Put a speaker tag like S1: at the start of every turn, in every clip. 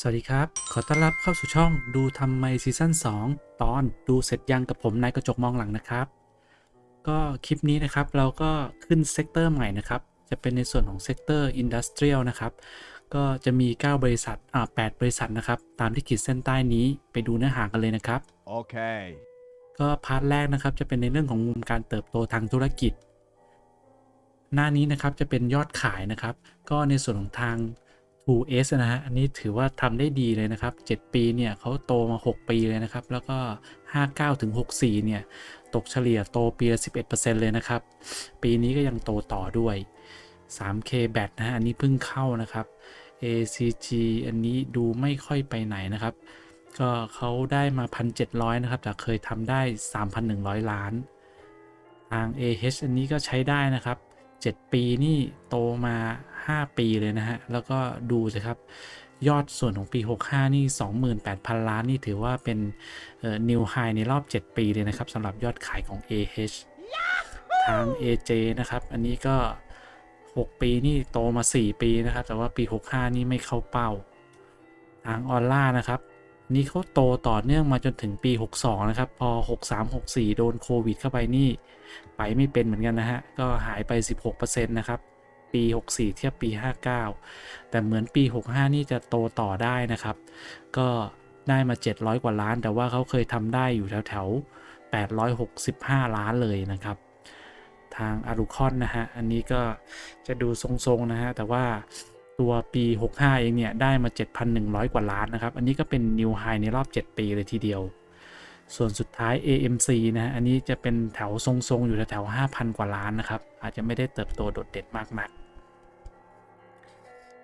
S1: สวัสดีครับ ขอต้อนรับเข้าสู่ช่องดูทำไมซีซั่น2 ตอนดูเสร็จยังกับผมนายกระจกมองหลังนะครับ ก็คลิปนี้นะครับเราก็ขึ้นเซกเตอร์ใหม่นะครับ จะเป็นในส่วนของเซกเตอร์อินดัสเทรียลนะครับ ก็จะมี 9 บริษัท อ่า 8 บริษัทนะครับ ตามที่ขีดเส้นใต้นี้ไปดูเนื้อหากันเลยนะครับ
S2: Okay.
S1: ก็พาร์ทแรกนะครับจะเป็นในเรื่องของมุมการเติบโตทางธุรกิจ หน้านี้นะครับจะเป็นยอดขายนะครับ ก็ในส่วนของทาง 2S นะฮะ อันนี้ถือว่าทำได้ดีเลยนะครับ 7 ปีเนี่ยเขาโตมา 6 ปีเลยนะครับ แล้วก็ 59ถึง64 เนี่ย ตกเฉลี่ยโตปีละ11%เลยนะครับ ปีนี้ก็ยังโตต่อด้วย 3K BAT นะฮะ อันนี้เพิ่งเข้านะครับ ACG อันนี้ดูไม่ค่อยไปไหนนะครับ ก็เขาได้มา 1,700 นะครับจากเคยทำได้ 3,100 ล้าน ทาง AH อันนี้ก็ใช้ได้นะครับ 7 ปีนี่โตมา 5 ปีเลยนะฮะ แล้วก็ดูสิครับ ยอดส่วนของปี 65 นี่ 28,000 ล้านนี่ถือว่าเป็นเอ่อ new high ในรอบ 7 ปีเลยนะครับสำหรับยอดขายของ AH ทาง AJ นะครับ อันนี้ก็ 6 ปีนี่โตมา 4 ปีนะครับ แต่ว่าปี 65 นี่ไม่เข้าเป้า ทางออลล่านะครับนี่เขาโตต่อเนื่องมาจนถึงปี 62 นะครับ พอ 63 64 โดนโควิดเข้าไปนี่ ไปไม่เป็นเหมือนกันนะฮะ ก็หายไป 16%นะครับ ปี 64 เทียบปี 59 แต่เหมือนปี 65 นี่จะโตต่อได้นะครับ ก็ได้มา 700 กว่าล้าน แต่ว่าเขาเคยทำได้อยู่แถวแถวๆ 865 ล้านเลยนะครับ ทางอารุคอนนะฮะ อันนี้ก็จะดูทรงๆนะฮะ แต่ว่าตัวปี 65 เองเนี่ย ได้มา 7,100 กว่าล้านนะครับ อันนี้ก็เป็นนิวไฮในรอบ 7 ปีเลยทีเดียว ส่วนสุดท้าย AMC นะฮะ อันนี้จะเป็นแถวทรงๆ อยู่แถวๆ5,000 กว่าล้านนะครับ อาจจะไม่ได้เติบโตโดดเด่นมากนัก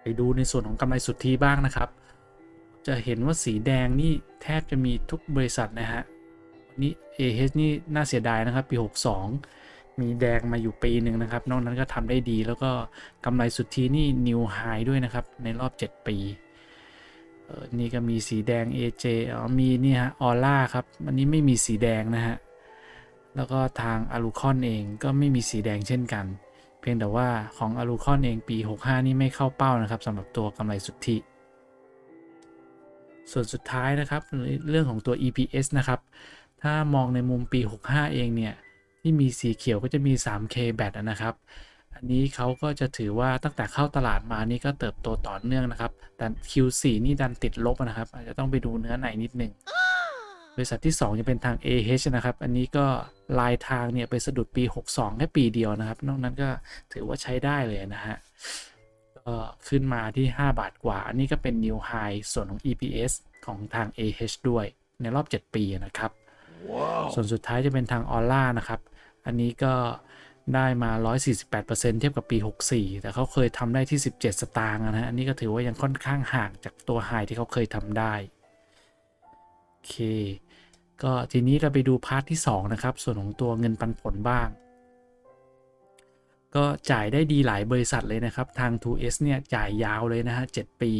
S1: ไปดูในส่วนของกำไรสุทธิบ้างนะครับ จะเห็นว่าสีแดงนี่แทบจะมีทุกบริษัทนะฮะวันนี้ AH นี่น่าเสียดายนะครับปี 62 มีแดงมาอยู่ปีหนึ่งนะครับ นอกนั้นก็ทำได้ดี แล้วก็กำไรสุทธินี่นิวไฮด้วยนะครับ ในรอบ 7 ปี เออนี่ก็มีสีแดง AJ อ๋อมีนี่ฮะออร่าครับอันนี้ไม่มีสีแดงนะฮะ แล้วก็ทางอารูคอนเองก็ไม่มีสีแดงเช่นกัน เพียงแต่ว่าของอารูคอนเองปี 65 นี่ไม่เข้าเป้านะครับสำหรับตัวกำไรสุทธิส่วนสุดท้ายนะครับเรื่องของตัว EPS นะครับ ถ้ามองในมุมปี 65 เองเนี่ย ที่มีสีเขียวก็จะมี 3K BAT อะนะครับ นนี้เขาก็จะถือว่าตั้งแต่เข้าตลาดมานี่ก็เติบโตต่อเนื่องนะครับ แต่ Q4 นี่ดันติดลบอะนะครับ อาจจะต้องไปดูเนื้อในนิดนึงบริษัทที่2จะเป็นทาง AH นะครับ อันนี้ก็ลายทางเนี่ยไปสะดุดปี 62 แค่ปีเดียวนะครับ นอกนั้นก็ถือว่าใช้ได้เลยนะฮะก็ขึ้นมาที่ 5 บาทกว่า อันนี้ก็เป็น New High ส่วนของ EPS ของทาง AH ด้วยในรอบ 7 ปีนะครับ
S2: Wow.
S1: ส่วนสุดท้ายจะเป็นทางออร่านะครับ อันนี้ก็ ได้มา 148%เทียบกับปี 64 แต่เขาเคยทำได้ที่ 17 สตางค์นะฮะ อันนี้ก็ถือว่ายังค่อนข้างห่างจากตัวไฮที่เขาเคยทำได้ โอเค ก็ทีนี้เราไปดูพาร์ทที่ 2 นะครับ ส่วนของตัวเงินปันผลบ้าง ก็จ่ายได้ดีหลายบริษัทเลยนะครับ ทาง 2S เนี่ยจ่ายยาวเลยนะฮะ 7 ปี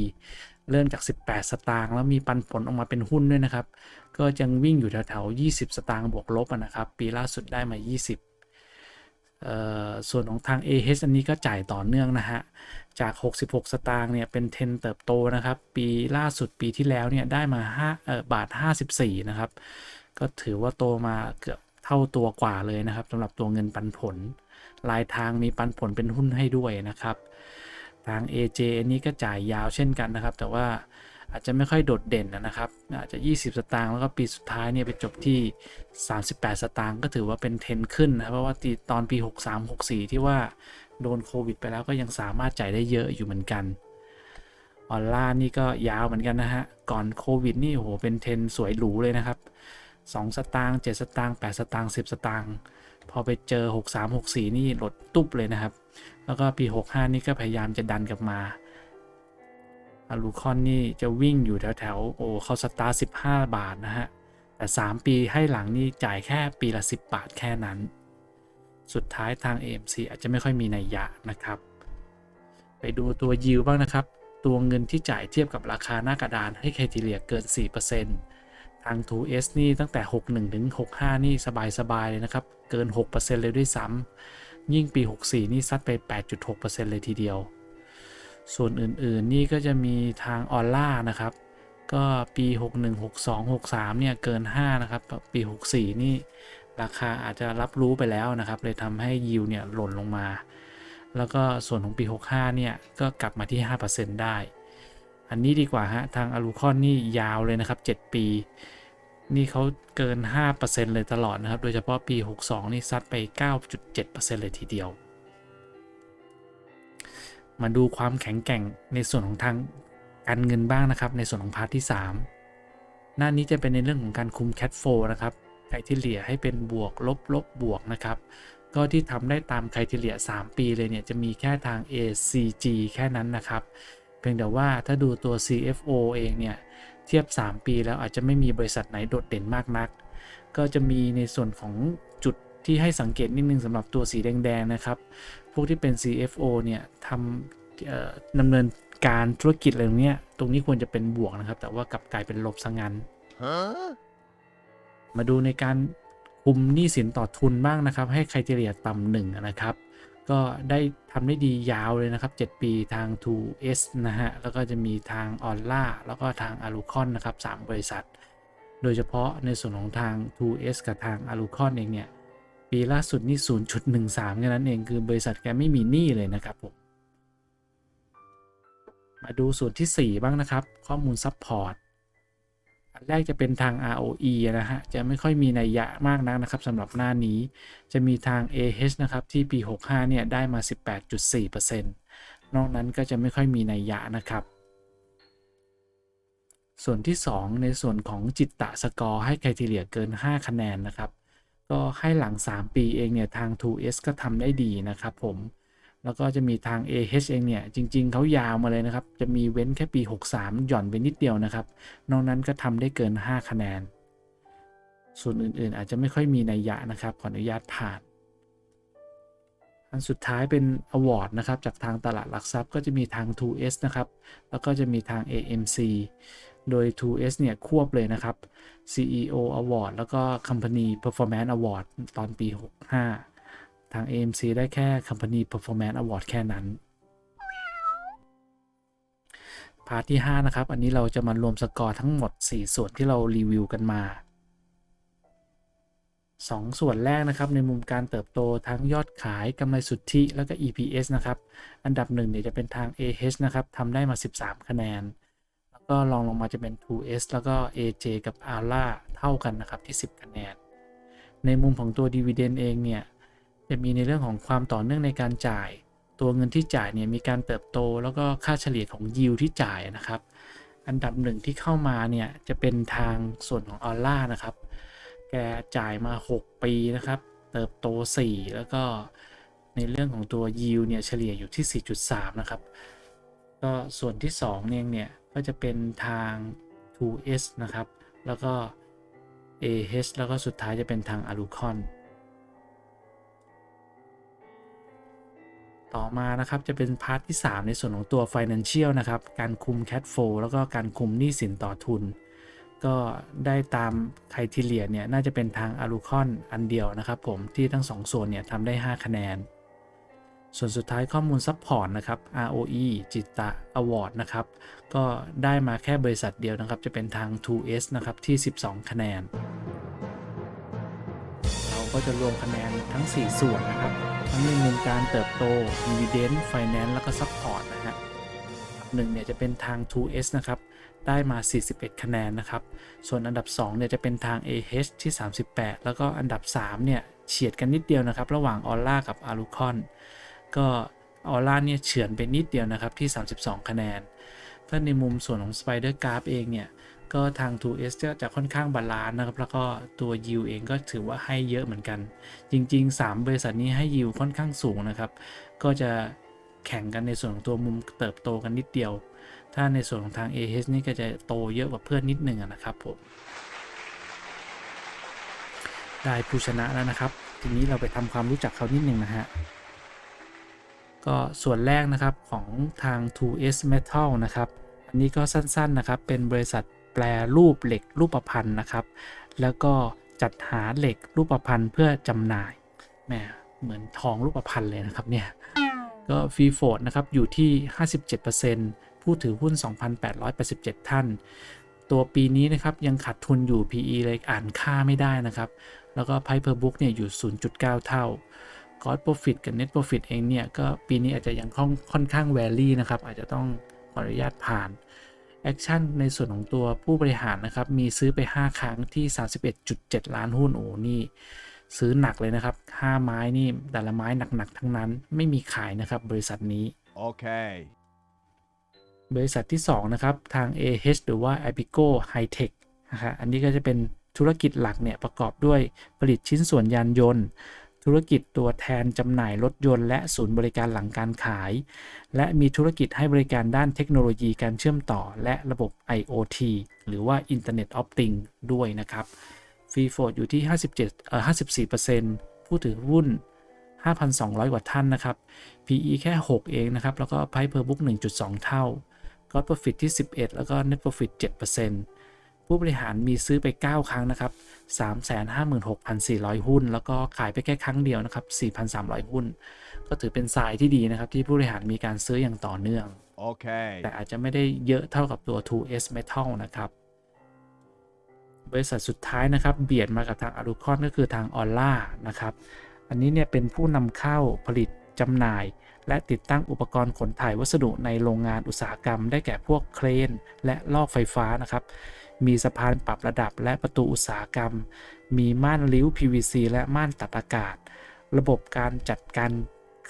S1: เริ่มจาก 18 สตางค์แล้วมีปันผลออกมาเป็นหุ้นด้วยนะครับ ก็ยังวิ่งอยู่แถวๆ 20 สตางค์บวกลบนะครับ ปีล่าสุดได้มา 20 ส่วนของทาง AH อันนี้ก็จ่ายต่อเนื่องนะฮะ จาก 66 สตางค์เนี่ยเป็นเทนเติบโตนะครับ ปีล่าสุดปีที่แล้วเนี่ยได้มา5บาท 54 นะครับ ก็ถือว่าโตมาเกือบเท่าตัวกว่าเลยนะครับสำหรับตัวเงินปันผลลายทางมีปันผลเป็นหุ้นให้ด้วยนะครับ ทาง AJ อันนี้ก็จ่ายยาวเช่นกันนะครับ แต่ว่า อาจจะไม่ค่อยโดดเด่นนะครับ อาจจะ 20 สตางค์แล้วก็ปีสุดท้ายเนี่ยไปจบที่ 38 สตางค์ก็ถือว่าเป็นเทรนขึ้นนะเพราะว่าตีตอนปี 63 64 ที่ว่าโดนโควิดไปแล้วก็ยังสามารถจ่ายได้เยอะอยู่เหมือนกันออนไลน์นี่ก็ยาวเหมือนกันนะฮะ ก่อนโควิดนี่โอ้โหเป็นเทรนสวยหรูเลยนะครับ 2 สตางค์7สตางค์8สตางค์10 สตางค์พอไปเจอ 63 64 นี่ลดตุ๊บเลยนะครับ แล้วก็ปี 65 นี่ก็พยายามจะดันกลับมา อารูคอนนี่จะวิ่งอยู่แถวๆโอ้เขาสตาร์15บาทนะฮะ แต่ 3 ปีให้หลังนี่จ่ายแค่ปีละ 10 บาทแค่นั้น สุดท้ายทาง AMC อาจจะไม่ค่อยมีนัยยะนะครับ ไปดูตัวยิวบ้างนะครับ ตัวเงินที่จ่ายเทียบกับราคาหน้ากระดานให้เคทีเลียเกิน 4%ทาง 2S นี่ตั้งแต่ 61ถึง65 นี่สบายๆเลยนะครับ เกิน 6%เลยด้วยซ้ำยิ่งปี 64 นี่ซัดไป 8.6%เลยทีเดียว ส่วนอื่นๆ นี่ก็จะมีทางออร่านะครับ ก็ปี 61 62 63 เนี่ย เกิน 5 นะครับ ปี 64 นี่ราคาอาจจะรับรู้ไปแล้วนะครับ เลยทำให้ยิวเนี่ยหล่นลงมา แล้วก็ส่วนของปี 65 เนี่ย ก็กลับมาที่ 5%ได้ อันนี้ดีกว่าฮะ ทางอลูคอนนี่ยาวเลยนะครับ 7 ปี นี่เขาเกิน 5%เลยตลอดนะครับ โดยเฉพาะปี 62 นี่ซัดไป 9.7%เลยทีเดียว มาดูความแข็งแกร่งในส่วนของทางการเงินบ้างนะครับ ในส่วนของพาร์ทที่ 3 หน้านี้จะเป็นในเรื่องของการคุมแคทโฟนะครับไครทีเลียให้เป็นบวกลบลบบวกนะครับ ก็ที่ทำได้ตามไครทีเลีย 3 ปีเลยเนี่ยจะมีแค่ทาง ACG แค่นั้นนะครับ เพียงแต่ว่าถ้าดูตัว CFO เองเนี่ยเทียบ 3 ปีแล้วอาจจะไม่มีบริษัทไหนโดดเด่นมากนัก ก็จะมีในส่วนของจุดที่ให้สังเกตนิดนึงสำหรับตัวสีแดงๆนะครับ พวกที่เป็น CFO เนี่ยทำเอ่อดำเนินการธุรกิจอะไรตรงเนี้ยตรงนี้ควรจะเป็นบวกนะครับ แต่ว่ากลับกลายเป็นลบซะงั้น
S2: Huh?
S1: มาดูในการคุมหนี้สินต่อทุนบ้างนะครับ ให้ใครเฉลี่ยต่ำหนึ่งนะครับ ก็ได้ทำได้ดียาวเลยนะครับ 7 ปีทาง 2S นะฮะ แล้วก็จะมีทางออนล่าแล้วก็ทางอารูคอนนะครับ 3 บริษัท โดยเฉพาะในส่วนของทาง 2S กับทางอารูคอนเองเนี่ย ปีล่าสุดนี่ 0.13แค่นั้นเองคือบริษัทแกไม่มีหนี้เลยนะครับผม มาดูส่วนที่ 4 บ้างนะครับ ข้อมูลซัพพอร์ตอันแรกจะเป็นทาง ROE นะฮะ จะไม่ค่อยมีนัยยะมากนักนะครับสำหรับหน้านี้ จะมีทาง AH นะครับที่ปี 65 เนี่ย ได้มา 18.4%นอกนั้นก็จะไม่ค่อยมีนัยยะนะครับ ส่วนที่ 2 ในส่วนของจิตตะสกอร์ให้ไครทีเรียเกิน 5 คะแนนนะครับ ก็ให้หลัง 3 ปีเองเนี่ยทาง 2S ก็ทำได้ดีนะครับผม แล้วก็จะมีทาง AH เองเนี่ยจริง ๆเขายาวมาเลยนะครับ จะมีเว้นแค่ปี 63 หย่อนไปนิดเดียวนะครับ นอกนั้นก็ทำได้เกิน 5 คะแนน ส่วนอื่นๆ อาจจะไม่ค่อยมีนัยยะนะครับขออนุญาตผ่านอันสุดท้ายเป็น Award นะครับจากทางตลาดหลักทรัพย์ก็จะมีทาง 2S นะครับ แล้วก็จะมีทาง AMC โดย 2S เนี่ย ควบเลยนะครับ CEO Award แล้วก็ Company Performance Award ตอนปี 65 ทาง AMC ได้แค่ Company Performance Award แค่นั้นพาร์ทที่ 5 นะครับ อันนี้เราจะมารวมสกอร์ทั้งหมด 4 ส่วนที่เรารีวิวกันมา 2 ส่วนแรกนะครับ ในมุมการเติบโตทั้งยอดขายกำไรสุทธิ แล้วก็ EPS นะครับ อันดับหนึ่งเนี่ยจะเป็นทาง AH นะครับทำได้มา 13 คะแนน ก็รองลงมาจะเป็น 2S แล้วก็ AJ กับ ALA เท่ากันนะครับที่ 10 คะแนน ในมุมของตัว Dividend เองเนี่ย จะมีในเรื่องของความต่อเนื่องในการจ่าย ตัวเงินที่จ่ายเนี่ยมีการเติบโต แล้วก็ค่าเฉลี่ยของยิวที่จ่ายนะครับ อันดับหนึ่งที่เข้ามาเนี่ยจะเป็นทางส่วนของออร่านะครับ แกจ่ายมา 6 ปีนะครับ เติบโต 4 แล้วก็ในเรื่องของตัวยิวเนี่ยเฉลี่ยอยู่ที่ 4.3 นะครับ ก็ส่วนที่2เนี่ยเนี่ย ก็จะเป็นทาง 2S นะครับ แล้วก็ AH แล้วก็สุดท้ายจะเป็นทาง a l u c o n ต่อมานะครับจะเป็นพาร์ทที่ 3 ในส่วนของตัว Financial นะครับ การคุม Cash Flow แล้วก็การคุมหนี้สินต่อทุน ก็ได้ตามไครทีเลียเนี่ย น่าจะเป็นทาง a l u c o n อันเดียวนะครับผมที่ทั้ง 2 ส่วนเนี่ยทำได้ 5 คะแนน ส่วนสุดท้ายข้อมูลซัพพอร์ตนะครับ ROE จิตตะ Award นะครับ ก็ได้มาแค่บริษัทเดียวนะครับ จะเป็นทาง 2S นะครับที่ 12 คะแนน เราก็จะรวมคะแนนทั้ง 4 ส่วนนะครับ ทั้งในมุมการเติบโต Dividend Finance แล้วก็ Support นะฮะอันหนึ่งเนี่ยจะเป็นทาง 2S นะครับ ได้มา 41 คะแนนนะครับ ส่วนอันดับ 2 เนี่ยจะเป็นทาง AH ที่ 38 แล้วก็อันดับ 3 เนี่ยเฉียดกันนิดเดียวนะครับ ระหว่าง Aura กับ a l u c o n ก็ออร่าเนี่ยเฉือนไปนิดเดียวนะครับที่ 32 คะแนน ถ้าในมุมส่วนของ Spider g r a p เองเนี่ย ก็ทาง 2S จะจะค่อนข้างบาลานซ์นะครับ แล้วก็ตัว Yield เองก็ถือว่าให้เยอะเหมือนกัน จริง ๆ 3 บริษัทนี้ให้ Yield ค่อนข้างสูงนะครับ ก็จะแข่งกันในส่วนของตัวมุมเติบโตกันนิดเดียว ถ้าในส่วนของทาง AH นี่ก็จะโตเยอะกว่าเพื่อนนิดหนึ่งนะครับผม ได้ผู้ชนะแล้วนะครับ ทีนี้เราไปทำความรู้จักเขานิดหนึ่งนะฮะ ก็ส่วนแรกนะครับของทาง 2S Metal นะครับ อันนี้ก็สั้นๆนะครับ เป็นบริษัทแปลรูปเหล็กรูปพรรณนะครับ แล้วก็จัดหาเหล็กรูปพรรณเพื่อจำหน่ายแหมเหมือนทองรูปพรรณเลยนะครับเนี่ย ก็ฟรีโฟดนะครับอยู่ที่ 57%ผู้ถือหุ้น 2,887 ท่าน ตัวปีนี้นะครับยังขาดทุนอยู่ PE เลยอ่านค่าไม่ได้นะครับ แล้วก็ Price per book เนี่ยอยู่ 0.9 เท่า Gross Profit กับ Net Profit เองเนี่ยก็ปีนี้อาจจะยังค่อนค่อนข้างแวลี่นะครับ อาจจะต้องขออนุญาตผ่านแอคชั่นในส่วนของตัวผู้บริหารนะครับ มีซื้อไป 5 ครั้งที่ 31.7 ล้านหุ้นโอ้นี่ ซื้อหนักเลยนะครับ 5 ไม้นี่แต่ละไม้หนัก ๆ ทั้งนั้นไม่มีขายนะครับ บริษัทนี้
S2: Okay.
S1: บริษัทที่ 2 นะครับ ทาง AH หรือว่า Apico Hightech นะครับอันนี้ก็จะเป็นธุรกิจหลักเนี่ยประกอบด้วยผลิตชิ้นส่วนยานยนต์ ธุรกิจตัวแทนจำหน่ายรถยนต์และศูนย์บริการหลังการขาย และมีธุรกิจให้บริการด้านเทคโนโลยีการเชื่อมต่อและระบบ IoT หรือว่า Internet of Things ด้วยนะครับฟรีโฟดอยู่ที่ 57เอ่อ54%ผู้ถือหุ้น 5,200 กว่าท่านนะครับ PE แค่ 6 เองนะครับ แล้วก็ Price per book 1.2 เท่า Gross Profit ที่ 11 แล้วก็ Net Profit 7% ผู้บริหารมีซื้อไป 9 ครั้งนะครับ 356,400 หุ้น แล้วก็ขายไปแค่ครั้งเดียวนะครับ 4,300 หุ้น ก็ถือเป็นสายที่ดีนะครับ ที่ผู้บริหารมีการซื้ออย่างต่อเนื่อง
S2: Okay.
S1: แต่อาจจะไม่ได้เยอะเท่ากับตัว 2S Metal นะครับ บริษัทสุดท้ายนะครับ เบียดมากับทางอารูคอนก็คือทางออลล่านะครับ อันนี้เนี่ยเป็นผู้นำเข้าผลิตจำหน่ายและติดตั้งอุปกรณ์ขนถ่ายวัสดุในโรงงานอุตสาหกรรม ได้แก่พวกเครน และลอกไฟฟ้านะครับ มีสะพานปรับระดับและประตูอุตสาหกรรม มีม่านลิ้ว PVC และม่านตัดอากาศ ระบบการจัดการ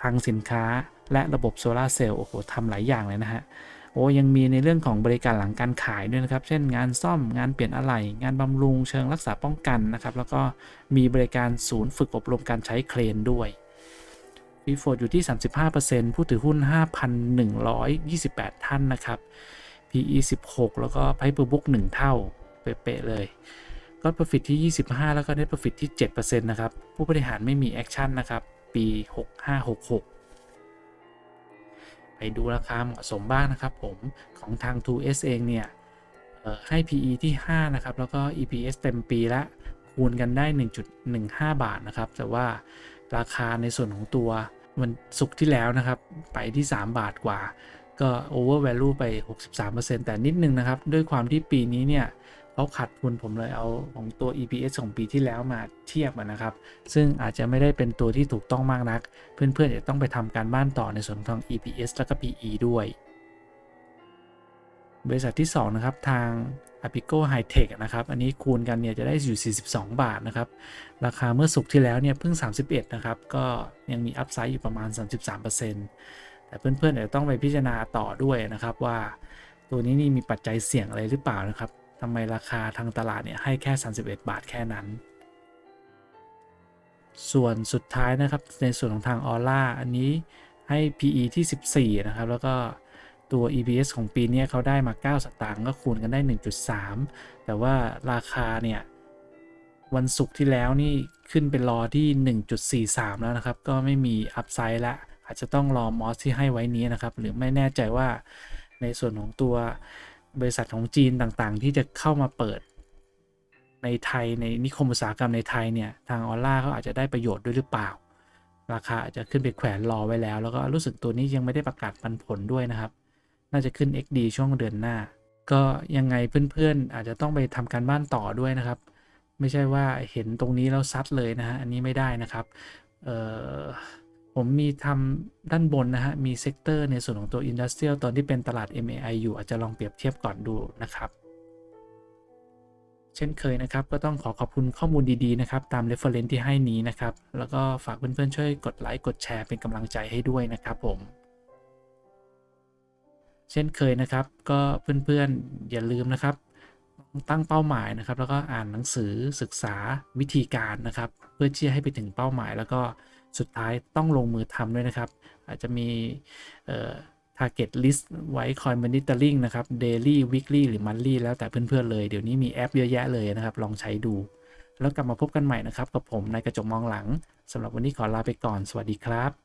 S1: คลังสินค้า และระบบโซลาร์เซลล์โอ้โหทำหลายอย่างเลยนะฮะโอ้ยังมีในเรื่องของบริการหลังการขายด้วยนะครับ เช่นงานซ่อมงานเปลี่ยนอะไหล่งานบำรุงเชิงรักษาป้องกันนะครับ แล้วก็มีบริการศูนย์ฝึกอบรมการใช้เครนด้วยฟีโฟดอยู่ที่ 35%ผู้ถือหุ้น 5,128 ท่านนะครับ PE 16 แล้วก็ Price per book 1 เท่า เป๊ะๆเลย ก็ Profit ที่ 25 แล้วก็ Net Profit ที่ 7%นะครับ ผู้บริหารไม่มีแอคชั่นนะครับ ปี 6566 ไปดูราคาเหมาะสมบ้างนะครับผม ของทาง 2S เองเนี่ยให้ PE ที่ 5 นะครับ แล้วก็ EPS เต็มปีละ คูณกันได้ 1.15 บาทนะครับ แต่ว่าราคาในส่วนของตัวมันสุกร์ที่แล้วนะครับ ไปที่ 3 บาทกว่า ก็ over value ไป 63%แต่นิดนึงนะครับ ด้วยความที่ปีนี้เนี่ยเขาขาดทุนผมเลยเอาของตัว EPS ของปีที่แล้วมาเทียบนะครับ ซึ่งอาจจะไม่ได้เป็นตัวที่ถูกต้องมากนัก เพื่อนๆจะต้องไปทำการบ้านต่อในส่วนของ EPS แล้วก็ PE ด้วย บริษัทที่ 2 นะครับ ทาง Apico Hightech นะครับ อันนี้คูณกันเนี่ยจะได้อยู่ 42 บาทนะครับ ราคาเมื่อสุกที่แล้วเนี่ยเพิ่ง 31 นะครับ ก็ยังมีอัพไซด์อยู่ประมาณ 33% แต่เพื่อนๆเดี๋ยวต้องไปพิจารณาต่อด้วยนะครับว่า ตัวนี้นี่มีปัจจัยเสี่ยงอะไรหรือเปล่านะครับทำไมราคาทางตลาดเนี่ยให้แค่ 31 บาทแค่นั้น ส่วนสุดท้ายนะครับในส่วนของทางออร่าอันนี้ให้ PE ที่ 14 นะครับ แล้วก็ตัว EPS ของปีนี้เขาได้มา 9 สตางค์ก็คูณกันได้ 1.3 แต่ว่าราคาเนี่ย วันศุกร์ที่แล้วนี่ขึ้นเป็นรอที่ 1.43 แล้วนะครับ ก็ไม่มีอัพไซด์ละ อาจจะต้องรอมอสที่ให้ไว้นี้นะครับ หรือไม่แน่ใจว่าในส่วนของตัวบริษัทของจีนต่างๆ ที่จะเข้ามาเปิดในไทยในนิคมอุตสาหกรรมในไทยเนี่ย ทางออร่าเขาอาจจะได้ประโยชน์ด้วยหรือเปล่า ราคาอาจจะขึ้นไปแขวนรอไว้แล้ว แล้วก็รู้สึกตัวนี้ยังไม่ได้ประกาศปันผลด้วยนะครับ น่าจะขึ้น XD ช่วงเดือนหน้า ก็ยังไงเพื่อนๆ อาจจะต้องไปทำการบ้านต่อด้วยนะครับ ไม่ใช่ว่าเห็นตรงนี้แล้วซัดเลยนะฮะอันนี้ไม่ได้นะครับ เอ่อ ผมมีทำด้านบนนะฮะ มีเซกเตอร์ในส่วนของตัว Industrial ตอนที่เป็นตลาด MAI อยู่ อาจจะลองเปรียบเทียบก่อนดูนะครับ เช่นเคยนะครับ ก็ต้องขอขอบคุณข้อมูลดีๆ นะครับ ตาม reference ที่ให้นี้นะครับ แล้วก็ฝากเพื่อนๆ ช่วยกดไลค์ กดแชร์เป็นกำลังใจให้ด้วยนะครับผม เช่นเคยนะครับ ก็เพื่อนๆ อย่าลืมนะครับ ตั้งเป้าหมายนะครับ แล้วก็อ่านหนังสือศึกษาวิธีการนะครับ เพื่อที่จะให้ไปถึงเป้าหมายแล้วก็ สุดท้ายต้องลงมือทำด้วยนะครับ อาจจะมีเอ่อ target list ไว้คอย monitoring นะครับ daily weekly หรือ monthly แล้วแต่เพื่อนๆเลย เดี๋ยวนี้มีแอปเยอะแยะเลยนะครับ ลองใช้ดู แล้วกลับมาพบกันใหม่นะครับ กับผมนายกระจกมองหลังสำหรับวันนี้ขอลาไปก่อน สวัสดีครับ